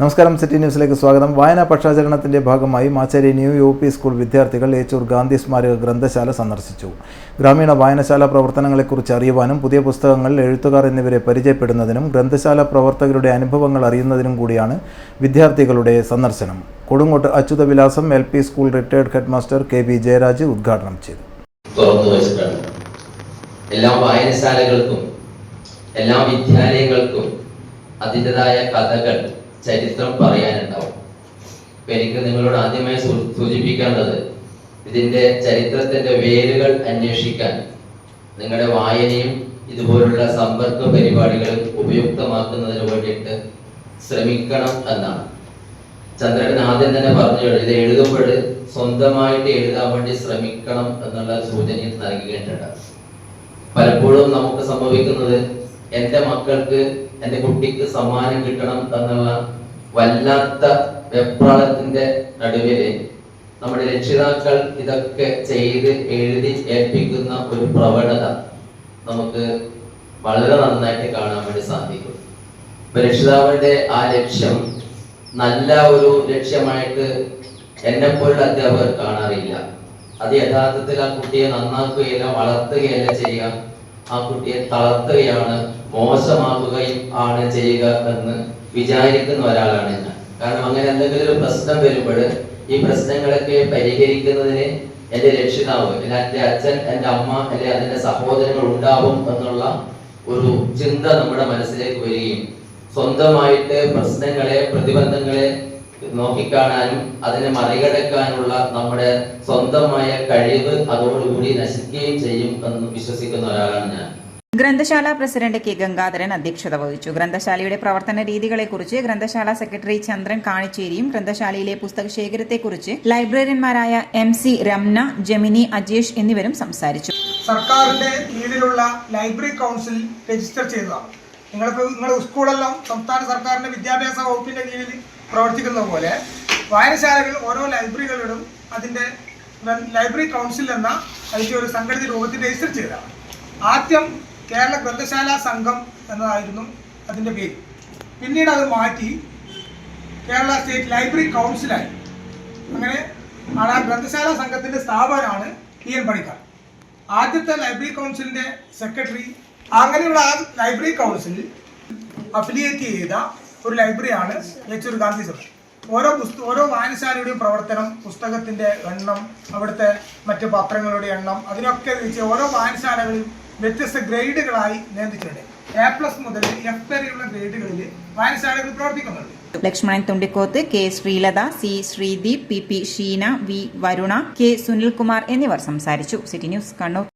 നമസ്കാരം സിറ്റി ന്യൂസിലേക്ക് സ്വാഗതം. വായനാ പക്ഷാചരണത്തിന്റെ ഭാഗമായി Macheri new U P school വിദ്യാർത്ഥികൾ ഏച്ചൂർ ഗാന്ധി സ്മാരക ഗ്രന്ഥശാല സന്ദർശിച്ചു. ഗ്രാമീണ വായനശാല പ്രവർത്തനങ്ങളെക്കുറിച്ച് അറിയുവാനും പുതിയ പുസ്തകങ്ങൾ എഴുത്തുകാർ എന്നിവരെ പരിചയപ്പെടുന്നതിനും ഗ്രന്ഥശാല പ്രവർത്തകരുടെ അനുഭവങ്ങൾ അറിയുന്നതിനും കൂടിയാണ് വിദ്യാർത്ഥികളുടെ സന്ദർശനം. Kodungott Achyutha Vilasam L P school retired head master K V Jayaraj ഉദ്ഘാടനം ചെയ്തു. എല്ലാ വായനശാലകൾക്കും എല്ലാ വിദ്യാലയങ്ങൾക്കും അതിന്റെതായ കഥകൾ ചരിത്രം പറയാനുണ്ടാവും. അപ്പൊ എനിക്ക് നിങ്ങളോട് ആദ്യമായി സൂചിപ്പിക്കേണ്ടത് ഇതിന്റെ ചരിത്രത്തിന്റെ വേരുകൾ അന്വേഷിക്കാൻ നിങ്ങളുടെ വായനയും ഇതുപോലുള്ള സമ്പർക്ക പരിപാടികളും ഉപയുക്തമാക്കുന്നതിന് വേണ്ടിയിട്ട് ശ്രമിക്കണം എന്നാണ്. ചന്ദ്രൻ ആദ്യം തന്നെ പറഞ്ഞു ഇത് എഴുതുമ്പോൾ സ്വന്തമായിട്ട് എഴുതാൻ വേണ്ടി ശ്രമിക്കണം എന്നുള്ള സൂചന നൽകിയിട്ടുണ്ട്. പലപ്പോഴും നമുക്ക് സംഭവിക്കുന്നത് എന്റെ മക്കൾക്ക് എന്റെ കുട്ടിക്ക് സമ്മാനം കിട്ടണം എന്നുള്ള വല്ലാത്ത വെപ്രാളത്തിന്റെ നടുവിൽ നമ്മുടെ രക്ഷിതാക്കൾ ഇതൊക്കെ ചെയ്ത് എഴുതി ഏൽപ്പിക്കുന്ന ഒരു പ്രവണത നമുക്ക് വളരെ നന്നായിട്ട് കാണാൻ വേണ്ടി സാധിക്കും. രക്ഷിതാവിന്റെ ആ ലക്ഷ്യം നല്ല ഒരു ലക്ഷ്യമായിട്ട് എന്നെ പോലുള്ള അധ്യാപകർ കാണാറില്ല. അത് യഥാർത്ഥത്തിൽ ആ കുട്ടിയെ നന്നാക്കുകയല്ല വളർത്തുകയല്ല ചെയ്യുക. ആ കുട്ടിയെ തളർത്തുകയാണ് മോശമാക്കുകയും ആണ് ചെയ്യുക എന്ന് വിചാരിക്കുന്ന ഒരാളാണ് ഞാൻ. കാരണം അങ്ങനെ എന്തെങ്കിലും ഒരു പ്രശ്നം വരുമ്പോൾ ഈ പ്രശ്നങ്ങളൊക്കെ പരിഹരിക്കുന്നതിന് എന്റെ രക്ഷിതാവ് എന്റെ അച്ഛൻ എന്റെ അമ്മ അല്ലെ അതിന്റെ സഹോദരങ്ങൾ ഉണ്ടാവും എന്നുള്ള ഒരു ചിന്ത നമ്മുടെ മനസ്സിലേക്ക് വരികയും സ്വന്തമായിട്ട് പ്രശ്നങ്ങളെ പ്രതിബന്ധങ്ങളെ നോക്കിക്കാണാനും അതിനെ മറികടക്കാനുള്ള നമ്മുടെ സ്വന്തമായ കഴിവ് അതോടുകൂടി നശിക്കുകയും ചെയ്യും എന്ന് വിശ്വസിക്കുന്ന ഒരാളാണ് ഞാൻ. ഗ്രന്ഥശാല പ്രസിഡന്റ് കെ ഗംഗാധരൻ അധ്യക്ഷത വഹിച്ചു. ഗ്രന്ഥശാലയുടെ പ്രവർത്തന രീതികളെക്കുറിച്ച് ഗ്രന്ഥശാല സെക്രട്ടറി ചന്ദ്രൻ കാണിച്ചേരിയും ഗ്രന്ഥശാലയിലെ പുസ്തക ശേഖരത്തെക്കുറിച്ച് ലൈബ്രറിയന്മാരായ എം സി രംന ജമിനി അജേഷ് എന്നിവരും സംസാരിച്ചു. സർക്കാരിന്റെ കീഴിലുള്ള ലൈബ്രറി കൗൺസിൽ രജിസ്റ്റർ ചെയ്തതാണ്. നിങ്ങളിപ്പോൾ നിങ്ങളുടെ സ്കൂളെല്ലാം സംസ്ഥാന സർക്കാരിന്റെ വിദ്യാഭ്യാസ വകുപ്പിന്റെ കീഴിൽ പ്രവർത്തിക്കുന്ന പോലെ വായനശാലകൾ ഓരോ ലൈബ്രറികളിലും അതിന്റെ ലൈബ്രറി കൗൺസിൽ എന്ന അതിന്റെ ഒരു സംഘടിത രൂപത്തിൽ രജിസ്റ്റർ ചെയ്തതാണ്. ആദ്യം കേരള ഗ്രന്ഥശാല സംഘം എന്നതായിരുന്നു അതിന്റെ പേര്. പിന്നീട് അത് മാറ്റി കേരള സ്റ്റേറ്റ് ലൈബ്രറി കൗൺസിലായി. അങ്ങനെ ആണ് ആ ഗ്രന്ഥശാല സംഘത്തിന്റെ സ്ഥാപകനാണ് ടി എൻ പണിക്കാർ. ആദ്യത്തെ ലൈബ്രറി കൗൺസിലിന്റെ സെക്രട്ടറി അങ്ങനെയുള്ള ആ ലൈബ്രറി കൗൺസിലിൽ അഫിലിയേറ്റ് ചെയ്ത ഒരു ലൈബ്രറിയാണ് യെച്ചൂർ ഗാന്ധി സഭ ഓരോ പുസ്തക ഓരോ വായനശാലയുടെയും പ്രവർത്തനം പുസ്തകത്തിന്റെ എണ്ണം അവിടുത്തെ മറ്റ് പത്രങ്ങളുടെ എണ്ണം അതിനൊക്കെ വെച്ച് ഓരോ വായനശാലകളിലും വ്യത്യസ്ത ഗ്രേഡുകളായി നിയന്ത്രിച്ചിട്ടുണ്ട്. എ പ്ലസ് മുതൽ എഫ് വരെയുള്ള ഗ്രേഡുകളിൽ വായനശാലകൾ പ്രവർത്തിക്കുന്നുണ്ട്. Lakshmanan Thundikoth K Sreelatha C Sreedeep P P Sheena V Varuna K Sunilkumar എന്നിവർ സംസാരിച്ചു. City news Kannur.